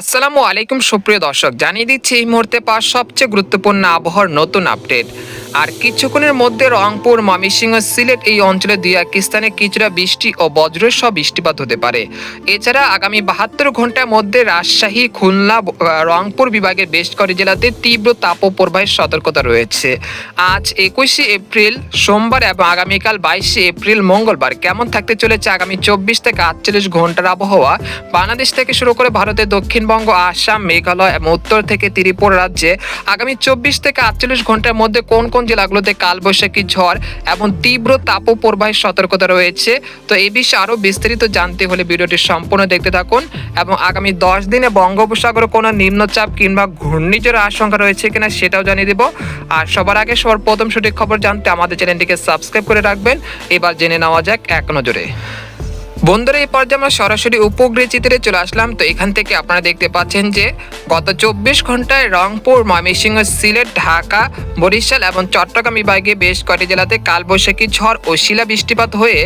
আসসালামু আলাইকুম সুপ্রিয় দর্শক জানিয়ে দিচ্ছি এই মুহূর্তে পাওয়া সবচেয়ে গুরুত্বপূর্ণ আবহাওয়ার নতুন আপডেট। আর কিছুক্ষণের মধ্যে রংপুর, ময়মনসিংহ, সিলেট এই অঞ্চলে দুই এক স্থানে কিছুটা বৃষ্টি ও বজ্রের সহ বৃষ্টিপাত হতে পারে। এছাড়া আগামী বাহাত্তর ঘণ্টার মধ্যে রাজশাহী, খুলনা রংপুর বিভাগের বেশ কয়েক জেলাতে তীব্র তাপপ্রবাহের সতর্কতা রয়েছে। আজ একুশে এপ্রিল, সোমবার এবং আগামীকাল বাইশে এপ্রিল, মঙ্গলবার কেমন থাকতে চলেছে আগামী চব্বিশ থেকে আটচল্লিশ ঘণ্টার আবহাওয়া? বাংলাদেশ থেকে শুরু করে ভারতের দক্ষিণবঙ্গ, আসাম, মেঘালয় এবং উত্তর থেকে ত্রিপুরা রাজ্যে আগামী চব্বিশ থেকে আটচল্লিশ ঘণ্টার মধ্যে কোন কোন জেলাগুলোতে কালবৈশাখী ঝড় এবং তীব্র তাপপ্রবাহের সতর্কতা রয়েছে। তো এই বিষয়ে আরও বিস্তারিত জানতে হলে ভিডিওটি সম্পূর্ণ দেখতে থাকুন এবং আগামী দশ দিনে বঙ্গোপসাগরে কোনো নিম্নচাপ কিংবা ঘূর্ণিঝড়ের আশঙ্কা রয়েছে কিনা সেটাও জানিয়ে দেব। আর সবার আগে সবার প্রথম সঠিক খবর জানতে আমাদের চ্যানেলটিকে সাবস্ক্রাইব করে রাখবেন। এবার জেনে নেওয়া যাক এক নজরে। বন্ধুরা এই পর্যায়ে আমরা সরাসরি উপগ্রহ চিত্রে চলে আসলাম। তো এখান থেকে আপনারা দেখতে পাচ্ছেন যে গত চব্বিশ ঘন্টায় রংপুর, ময়মনসিংহ, সিলেট, ঢাকা, বরিশাল এবং চট্টগ্রাম বিভাগে বেশ কয়েকটি জেলাতে কালবৈশাখী ঝড় ও শিলা বৃষ্টিপাত হয়ে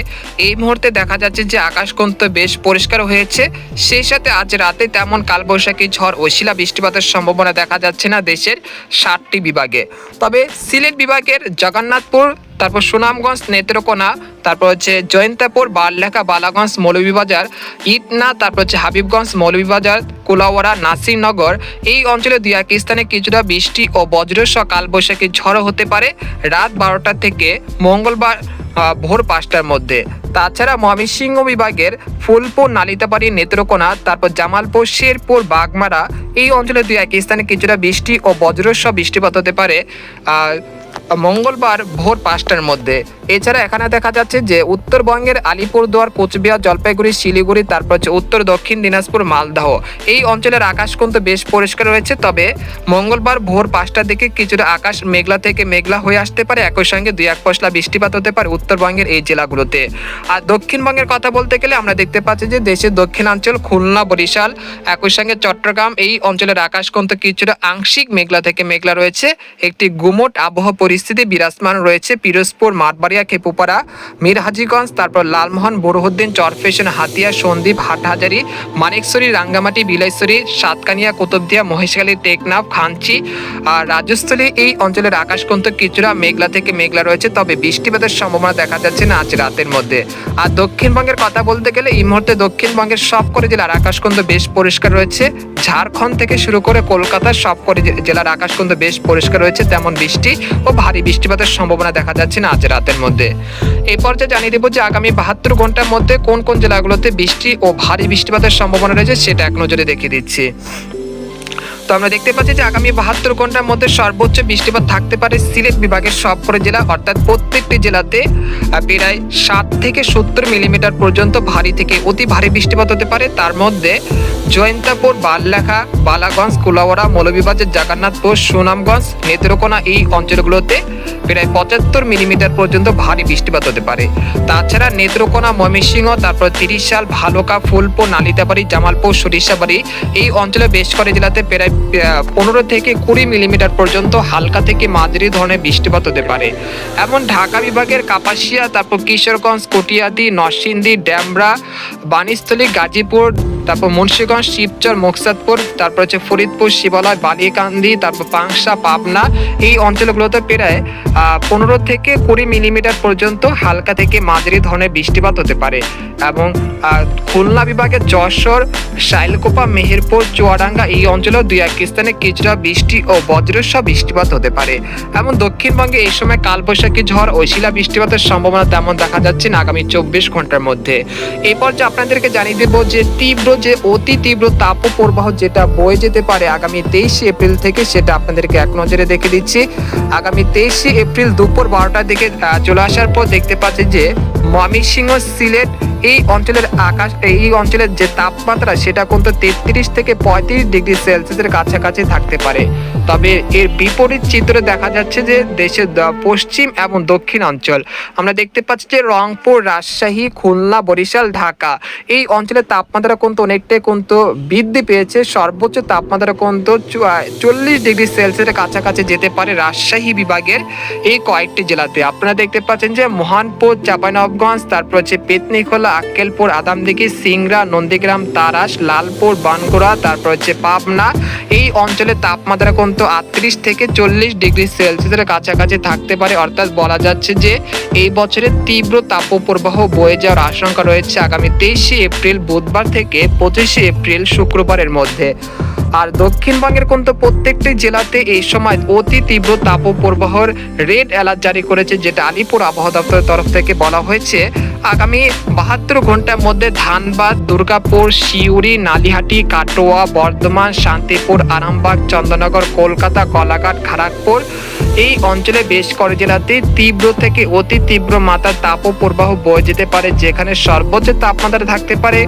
এই মুহূর্তে দেখা যাচ্ছে যে আকাশ কিন্তু বেশ পরিষ্কার হয়েছে। সেই সাথে আজ রাতে তেমন কালবৈশাখী ঝড় ও শিলা বৃষ্টিপাতের সম্ভাবনা দেখা যাচ্ছে না দেশের ষাটটি বিভাগে। তবে সিলেট বিভাগের জগন্নাথপুর তারপর সুনামগঞ্জ, নেত্রকোনা, তারপর হচ্ছে জয়ন্তাপুর, বারলেখা, বালাগঞ্জ, মৌলভীবাজার, ইটনা, তারপর হচ্ছে হাবিবগঞ্জ, মৌলভীবাজার, কুলাওয়াড়া, নাসিরনগর। এই অঞ্চলে দুই এক স্থানে কিছুটা বৃষ্টি ও বজ্রসহ কালবৈশাখী ঝড়ো হতে পারে রাত বারোটা থেকে মঙ্গলবার ভোর পাঁচটার মধ্যে। তাছাড়া ময়মনসিংহ বিভাগের ফুলপুর, নালিতাবাড়ি, নেত্রকোনা, তারপর জামালপুর, শেরপুর, বাগমারা এই অঞ্চলে দুই এক স্থানে কিছুটা বৃষ্টি ও বজ্রসহ বৃষ্টিপাত হতে পারে মঙ্গলবার ভোর পাঁচটার মধ্যে। এছাড়া এখানে দেখা যাচ্ছে যে উত্তরবঙ্গের আলিপুরদুয়ার, কোচবিহার, জলপাইগুড়ি, শিলিগুড়ি, তারপর হচ্ছে উত্তর, দক্ষিণ দিনাজপুর, মালদহ। এই অঞ্চলের আকাশ কিন্তু বেশ পরিষ্কার রয়েছে, তবে মঙ্গলবার ভোর পাঁচটার দিকে কিছুটা আকাশ মেঘলা থেকে মেঘলা হয়ে আসতে পারে। একই সঙ্গে দুই এক পশলা বৃষ্টিপাত হতে পারে উত্তরবঙ্গের এই জেলাগুলোতে। আর দক্ষিণবঙ্গের কথা বলতে গেলে আমরা দেখতে পাচ্ছি যে দেশের দক্ষিণাঞ্চল, খুলনা, বরিশাল, একই সঙ্গে চট্টগ্রাম, এই অঞ্চলের আকাশ কিন্তু কিছুটা আংশিক মেঘলা থেকে মেঘলা রয়েছে। একটি গুমট আবহাওয়া পরিস্থিতি বিরাজমান রয়েছে পিরোজপুর, মাঠবাড়িয়া, খেপুপাড়া, মিরহাজিগঞ্জ, তারপর লালমোহন, বরহুদ্দিন, চরফেশন, হাতিয়া, সন্দ্বীপ, হাটহাজারি মানিকছড়ি রাঙ্গামাটি বিলাইছড়ি সাতকানিয়া, কুতুবদিয়া, মহেশখালী, টেকনাফ খানচি আর রাজস্থলী এই অঞ্চলের আকাশ কিন্তু কিছুটা মেঘলা থেকে মেঘলা রয়েছে। তবে বৃষ্টিপাতের সম্ভাবনা দেখা যাচ্ছে না আজ রাতের মধ্যে। আর দক্ষিণবঙ্গের কথা বলতে গেলে এই মুহূর্তে দক্ষিণবঙ্গের সব করে জেলার আকাশ কিন্তু বেশ পরিষ্কার রয়েছে। ঝাড়খণ্ড থেকে শুরু করে কলকাতার সব করে জেলার আকাশ কিন্তু বেশ পরিষ্কার রয়েছে তেমন বৃষ্টি ও ভারী বৃষ্টিপাতের সম্ভাবনা দেখা যাচ্ছে না আজ রাতের মধ্যে। এই পর্যায়ে জানিয়ে দেবো যে আগামী বাহাত্তর ঘণ্টার মধ্যে কোন কোন জেলাগুলোতে বৃষ্টি ও ভারী বৃষ্টিপাতের সম্ভাবনা রয়েছে, সেটা এক নজরে দেখিয়ে দিচ্ছি। তো আমরা দেখতে পাচ্ছি যে আগামী বাহাত্তর ঘণ্টার মধ্যে সর্বোচ্চ বৃষ্টিপাত থাকতে পারে সিলেট বিভাগের সবকটি জেলা, অর্থাৎ প্রত্যেকটি জেলাতে প্রায় ষাট থেকে সত্তর মিলিমিটার পর্যন্ত ভারী থেকে অতি ভারী বৃষ্টিপাত হতে পারে। তার মধ্যে জয়ন্তাপুর, বাললেখা, বালাগঞ্জ কুলাওয়াড়া মৌলভীবাজার, জগন্নাথপুর, সুনামগঞ্জ, নেত্রকোনা এই অঞ্চলগুলোতে প্রায় পঁচাত্তর মিলিমিটার পর্যন্ত ভারী বৃষ্টিপাত হতে পারে। তাছাড়া নেত্রকোনা, ময়মনসিংহ, তারপর তিরিশাল ভালুকা, ফুলপুর, নালিতাবাড়ি, জামালপুর, সরিষাবাড়ি এই অঞ্চলে বেশ কয়েক জেলাতে প্রায় পনেরো থেকে কুড়ি মিলিমিটার পর্যন্ত হালকা থেকে মাঝারি ধরনের বৃষ্টিপাত হতে পারে। এমন ঢাকা বিভাগের কাপাসিয়া, তারপর কিশোরগঞ্জ, কটিয়াদি, নরসিংদী, ড্যামরা বানিস্থলী গাজীপুর তারপর মুন্সীগঞ্জ, শিবচর, মোকসাদপুর, তারপর হচ্ছে ফরিদপুর, শিবালয়, বালিকান্দি, তারপর পাংশা, পাবনা। এই অঞ্চলগুলোতে প্রায় পনেরো থেকে কুড়ি মিলিমিটার পর্যন্ত হালকা থেকে মাঝারি ধরনের বৃষ্টিপাত হতে পারে। এবং খুলনা বিভাগের যশোর, শাইলকোপা, মেহেরপুর, চুয়াডাঙ্গা এই অঞ্চলেও দুই এক স্থানে কিছুটা বৃষ্টি ও বজ্রসহ বৃষ্টিপাত হতে পারে। এবং দক্ষিণবঙ্গে এই সময় কালবৈশাখী ঝড় ও শিলা বৃষ্টিপাতের সম্ভাবনা তেমন দেখা যাচ্ছে না আগামী চব্বিশ ঘণ্টার মধ্যে। এরপর যে আপনাদেরকে জানিয়ে দেবো যে তীব্র যে অতি তীব্র তাপ প্রবাহ যেটা বয়ে যেতে পারে আগামী তেইশে এপ্রিল থেকে, সেটা আপনাদেরকে এক নজরে দেখে দিচ্ছি। আগামী তেইশে এপ্রিল দুপুর বারোটার দিকে চলে আসার পর দেখতে পাচ্ছি যে ময়মনসিংহ সিলেট এই অঞ্চলের আকাশ, এই অঞ্চলের যে তাপমাত্রা, সেটা কিন্তু তেত্রিশ থেকে পঁয়ত্রিশ ডিগ্রি সেলসিয়াসের কাছাকাছি থাকতে পারে। তবে এর বিপরীত চিত্রে দেখা যাচ্ছে যে দেশের পশ্চিম এবং দক্ষিণ অঞ্চল। আমরা দেখতে পাচ্ছি যে রংপুর, রাজশাহী, খুলনা, বরিশাল, ঢাকা, এই অঞ্চলের তাপমাত্রা কিন্তু অনেকটাই কিন্তু বৃদ্ধি পেয়েছে। সর্বোচ্চ তাপমাত্রা কিন্তু চল্লিশ ডিগ্রি সেলসিয়াসের কাছাকাছি যেতে পারে রাজশাহী বিভাগের এই কয়েকটি জেলাতে। আপনারা দেখতে পাচ্ছেন যে মহানপুর চাঁপাইনবগঞ্জ তারপর হচ্ছে পেতনিখোলা আগরতলা আক্কেলপুর, আদামদিঘি, সিংড়া, নন্দীগ্রাম, তারাস, লালপুর বানগোড়া তারপর হচ্ছে পাবনা। এই অঞ্চলের তাপমাত্রা কিন্তু আটত্রিশ থেকে চল্লিশ ডিগ্রি সেলসিয়াসের কাছাকাছি থাকতে পারে। অর্থাৎ বলা যাচ্ছে যে এই বছরের তীব্র তাপপ্রবাহ বয়ে যাওয়ার আশঙ্কা রয়েছে আগামী তেইশে এপ্রিল, বুধবার থেকে পঁচিশে এপ্রিল, শুক্রবারের মধ্যে। আর দক্ষিণবঙ্গের কিন্তু প্রত্যেকটি জেলাতে এই সময় অতি তীব্র তাপপ্রবাহর রেড অ্যালার্ট জারি করেছে, যেটা আলিপুর আবহাওয়া দপ্তরের তরফ থেকে বলা হয়েছে। আগামী বাহাত্তর ঘণ্টার মধ্যে ধানবাদ দুর্গাপুর শিউরি নালিহাটি কাটোয়া বর্ধমান শান্তিপুর আরামবাগ চন্দ্রনগর কলকাতা কলাঘাট খড়গপুর এই অঞ্চলে বেশ কয়েক জেলাতে তীব্র থেকে অতি তীব্র মাত্রার তাপপ্রবাহ বয়ে যেতে পারে, যেখানে সর্বোচ্চ তাপমাত্রা থাকতে পারে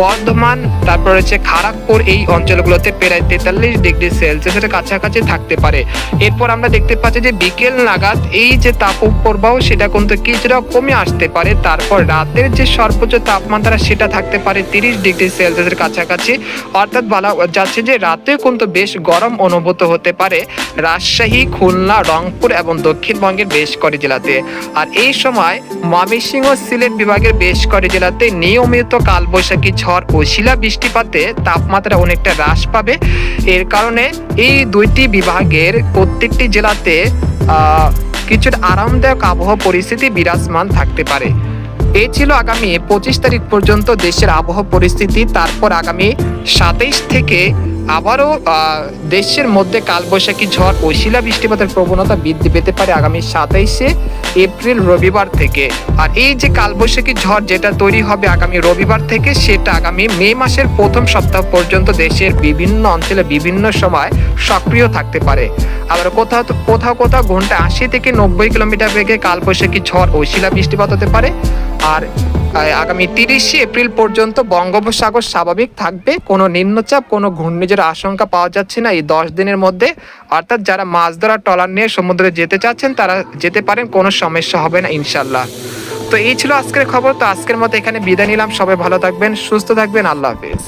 বর্ধমান, তারপর রয়েছে খড়গপুর এই অঞ্চলগুলোতে প্রায় তেতাল্লিশ ডিগ্রি সেলসিয়াসের কাছাকাছি থাকতে পারে। এরপর আমরা দেখতে পাচ্ছি যে বিকেল নাগাদ এই যে তাপপ্রবাহ, সেটা কিন্তু কিছুটা কমে আসতে পারে। তারপর রাতের যে সর্বোচ্চ তাপমাত্রা, সেটা থাকতে পারে তিরিশ ডিগ্রি সেলসিয়াসের কাছাকাছি। অর্থাৎ বলা যাচ্ছে যে রাতে কিন্তু বেশ গরম অনুভূত হতে পারে। রাজশাহী, খুলনা রংপুর এবং দক্ষিণবঙ্গের বেশ কয়েক জেলাতে। আর এই সময় ময়মনসিংহ সিলেট বিভাগের বেশ কয়েক জেলাতে নিয়মিত কালবৈশাখী ঝড় ও শিলা বৃষ্টিপাতে তাপমাত্রা অনেকটা হ্রাস পাবে। এর কারণে এই দুইটি বিভাগের প্রত্যেকটি জেলাতে কিছুটা আরামদায়ক আবহাওয়া পরিস্থিতি বিরাজমান থাকতে পারে। এই ছিল আগামী পঁচিশ তারিখ পর্যন্ত দেশের আবহাওয়া পরিস্থিতি। তারপর আগামী সাতাইশ থেকে আবারও দেশের মধ্যে কালবৈশাখী ঝড় ও শিলা বৃষ্টিপাতের প্রবণতা বৃদ্ধি পেতে পারে আগামী সাতাইশে এপ্রিল রবিবার থেকে। আর এই যে কালবৈশাখী ঝড় যেটা তৈরি হবে আগামী রবিবার থেকে, সেটা আগামী মে মাসের প্রথম সপ্তাহ পর্যন্ত দেশের বিভিন্ন অঞ্চলে বিভিন্ন সময় সক্রিয় থাকতে পারে। আবার কোথাও কোথাও কোথাও ঘণ্টা আশি থেকে নব্বই কিলোমিটার বেগে কালবৈশাখী ঝড় ও শিলা বৃষ্টিপাত হতে পারে। আর আগামী তিরিশে এপ্রিল পর্যন্ত বঙ্গোপসাগর স্বাভাবিক থাকবে। কোনো নিম্নচাপ, কোনো ঘূর্ণিঝড়ের আশঙ্কা পাওয়া যাচ্ছে না এই দশ দিনের মধ্যে। অর্থাৎ যারা মাছ ধরা ট্রলার নিয়ে সমুদ্রে যেতে চাচ্ছেন, তারা যেতে পারেন, কোনো সমস্যা হবে না ইনশাল্লাহ তো এই ছিল আজকের খবর। তো আজকের মতো এখানে বিদায় নিলাম। সবাই ভালো থাকবেন, সুস্থ থাকবেন। আল্লাহ হাফিজ।